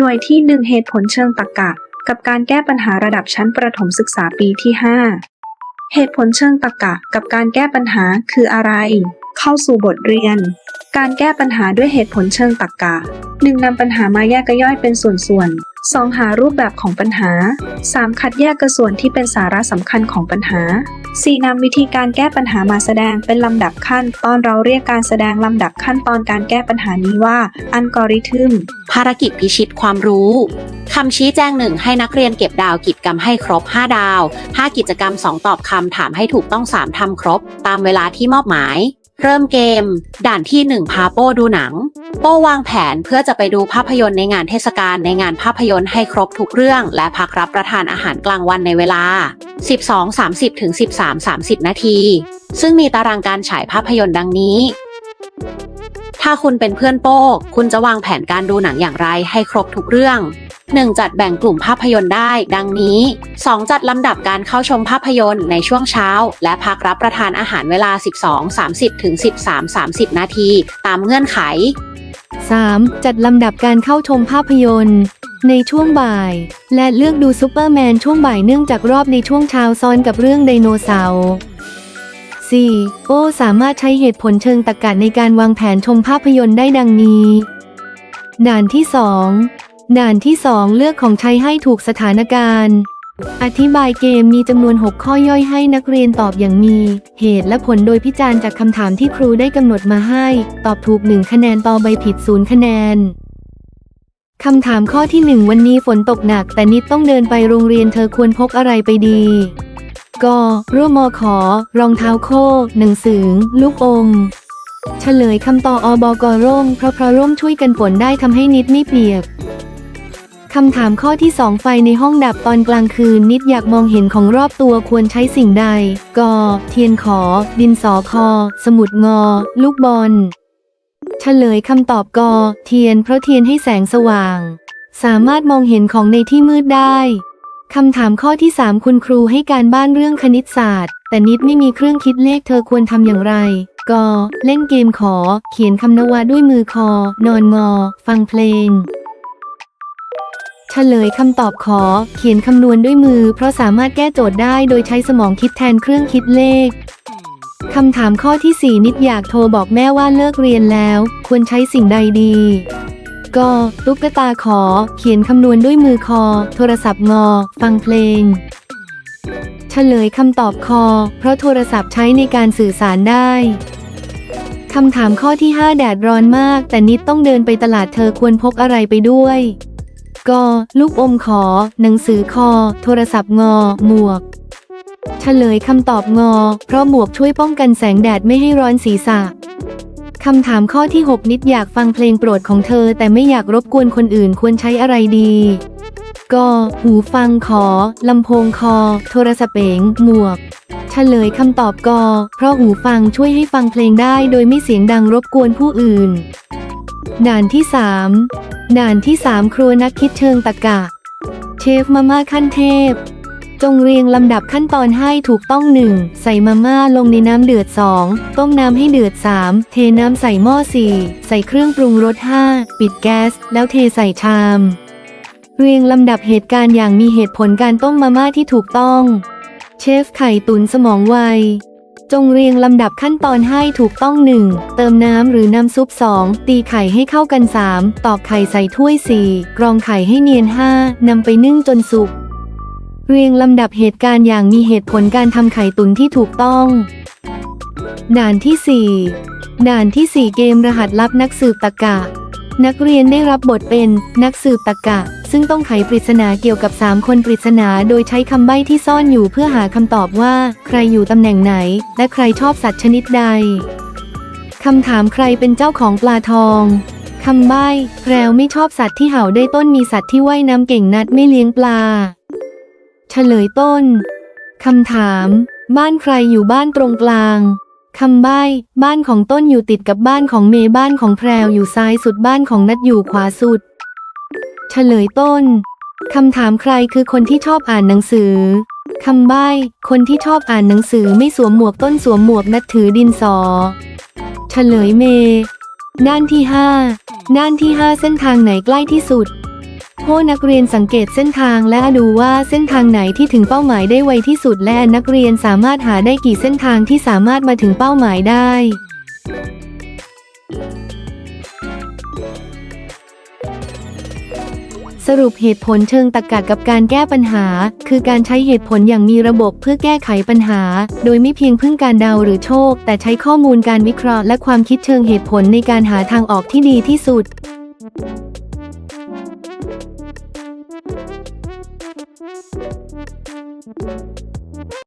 หน่วยที่1เหตุผลเชิงตรรกะ กับการแก้ปัญหาระดับชั้นประถมศึกษาปีที่ 5 เหตุผลเชิงตรรกะกับการแก้ปัญหาคืออะไร เข้าสู่บทเรียน การแก้ปัญหาด้วยเหตุผลเชิงตรรกะหนำปัญหามาแยกกย่อยเป็นส่วนๆ 2. หารูปแบบของปัญหา 3. คัดแยกกระส่วนที่เป็นสาระสำคัญของปัญหา 4. นำวิธีการแก้ปัญหามาแสดงเป็นลำดับขั้น ตอนเราเรียกการแสดงลำดับขั้นตอนการแก้ปัญหานี้ว่าอัลกอริทึม ภารกิจพิชิตความรู้คำชี้แจงหนึ่งให้นักเรียนเก็บดาวกิจกรรมให้ครบ 5 ดาว 5 กิจกรรม 2 ตอบคำถามให้ถูกต้อง 3ทำครบ ตามเวลาที่มอบหมาย เริ่มเกม ด่านที่1พาโป้ดูหนัง โป้วางแผนเพื่อจะไปดูภาพยนตร์ในงานเทศกาลในงานภาพยนตร์ให้ครบทุกเรื่อง และพักรับประทานอาหารกลางวันในเวลา 12.30 ถึง 13.30 นาที ซึ่งมีตารางการฉายภาพยนตร์ดังนี้ ถ้าคุณเป็นเพื่อนโป้ คุณจะวางแผนการดูหนังอย่างไรให้ครบทุกเรื่อง 1. จัดแบ่งกลุ่มภาพยนตร์ได้ ดังนี้ 2. จัดลำดับการเข้าชมภาพยนตร์ในช่วงเช้า และพักรับประทานอาหารเวลา 12.30ถึง13.30 นาที ตามเงื่อนไข 3. จัดลำดับการเข้าชมภาพยนตร์ในช่วงบ่าย และเลือกดูซูเปอร์แมนช่วงบ่ายเนื่องจากรอบในช่วงเช้าซ้อนกับเรื่องไดโนเสาร์ 4. โอสามารถใช้เหตุผลเชิงตรรกะในการวางแผนชมภาพยนตร์ได้ดังนี้ ด่านที่ 2 ด่านที่ 2 เลือกของใช้ให้ถูกสถานการณ์ อธิบายเกมมีจำนวน 6 ข้อย่อยให้นักเรียนตอบอย่างมี เหตุและผลโดยพิจารณ์จากคำถามที่ครูได้กำหนดมาให้ ตอบถูก 1 คะแนนต่อใบผิด 0 คะแนนคำถามข้อที่ 1 วันนี้ฝนตกหนัก แต่นิดต้องเดินไปโรงเรียนเธอควรพกอะไรไปดีกร่วมมอขอ รองเท้าโค้หนังสือ ลูกอม เฉลยคำตอบอบกร่มเพราะเพราะร่มช่วยกันฝนได้ทำให้นิดไม่เปียก คำถามข้อที่ 2 ไฟในห้องดับตอนกลางคืนนิดอยากมองเห็นของรอบตัวควรใช้สิ่งใดกเทียนขอ ดินสอคอ สมุดงอ ลูกบอล เฉลยคำตอบกเทียนเพราะเทียนให้แสงสว่าง สามารถมองเห็นของในที่มืดได้คำถามข้อที่ 3 คุณครูให้การบ้านเรื่องคณิตศาสตร์ แต่นิดไม่มีเครื่องคิดเลขเธอควรทำอย่างไร ก เล่นเกมขอ เขียนคำนวะด้วยมือคอ นอนงอ ฟังเพลง เฉลยคำตอบขอ เขียนคำนวณด้วยมือ เพราะสามารถแก้โจทย์ได้โดยใช้สมองคิดแทนเครื่องคิดเลขคำถามข้อที่ 4 นิดอยากโทรบอกแม่ว่าเลิกเรียนแล้ว ควรใช้สิ่งใดดีก็ตุ๊กตาขอ เขียนคำนวณด้วยมือคอ โทรศัพท์งอ ฟังเพลง เฉลยคำตอบคอ เพราะโทรศัพท์ใช้ในการสื่อสารได้คำถามข้อที่ 5 แดดร้อนมาก แต่นิดต้องเดินไปตลาดเธอควรพกอะไรไปด้วย ก็ลูกอมขอ หนังสือคอ โทรศัพท์งอ หมวก เฉลยคำตอบงอ เพราะหมวกช่วยป้องกันแสงแดดไม่ให้ร้อนศีรษะคำถามข้อที่ 6 นิดอยากฟังเพลงโปรดของเธอ แต่ไม่อยากรบกวนคนอื่นควรใช้อะไรดีก็หูฟังขอ ลำโพงคอ โทรศัพท์เปงหมวก เฉลยคำตอบกอ เพราะหูฟังช่วยให้ฟังเพลงได้โดยไม่เสียงดังรบกวนผู้อื่น ด่านที่ 3 ด่านที่ 3 ครัวนักคิดเชิงตะกะ เชฟมาม่าขั้นเทพ จงเรียงลำดับขั้นตอนให้ถูกต้อง 1. ใส่มาม่าลงในน้ำเดือด 2. ต้มน้ำให้เดือด 3. เทน้ำใส่หม้อ 4. ใส่เครื่องปรุงรส 5. ปิดแก๊ส แล้วเทใส่ชาม เรียงลำดับเหตุการณ์อย่างมีเหตุผลการต้มมาม่าที่ถูกต้อง เชฟไข่ตุนสมองไว จงเรียงลำดับขั้นตอนให้ถูกต้อง 1. เติมน้ำหรือน้ำซุป 2. ตีไข่ให้เข้ากัน 3. ตอกไข่ใส่ถ้วย 4. กรองไข่ให้เนียน 5. นำไปนึ่งจนสุก เรียงลำดับเหตุการณ์อย่างมีเหตุผลการทำไข่ตุ๋นที่ถูกต้อง ด่านที่ 4 ด่านที่ 4 เกมรหัสลับนักสืบตะกะ นักเรียนได้รับบทเป็นนักสืบตะกะ ซึ่งต้องไขปริศนาเกี่ยวกับ 3 คนปริศนาโดยใช้คำใบ้ที่ซ่อนอยู่เพื่อหาคำตอบว่า ใครอยู่ตำแหน่งไหน และใครชอบสัตว์ชนิดใดคำถามใครเป็นเจ้าของปลาทองคำใบ้แพรวไม่ชอบสัตว์ที่เห่าได้ต้นมีสัตว์ที่ว่ายน้ำเก่งนัดไม่เลี้ยงปลา เฉลยต้นคำถาม บ้านใครอยู่บ้านตรงกลางคำใบ้ บ้านของต้นอยู่ติดกับบ้านของเมย์บ้านของแพรวอยู่ซ้ายสุดบ้านของนัดอยู่ขวาสุด เฉลยต้น คำถามใครคือคนที่ชอบอ่านหนังสือ คำใบ้ คนที่ชอบอ่านหนังสือไม่สวมหมวกต้นสวมหมวกนัดถือดินสอ เฉลยเมย์น่านที่ห้าน่านที่ห้าเส้นทางไหนใกล้ที่สุดให้นักเรียนสังเกตเส้นทางและดูว่าเส้นทางไหนที่ถึงเป้าหมายได้ไวที่สุดและนักเรียนสามารถหาได้กี่เส้นทางที่สามารถมาถึงเป้าหมายได้ สรุปเหตุผลเชิงตรรกะกับการแก้ปัญหา คือการใช้เหตุผลอย่างมีระบบเพื่อแก้ไขปัญหา โดยไม่เพียงพึ่งการเดาหรือโชค แต่ใช้ข้อมูลการวิเคราะห์และความคิดเชิงเหตุผลในการหาทางออกที่ดีที่สุด「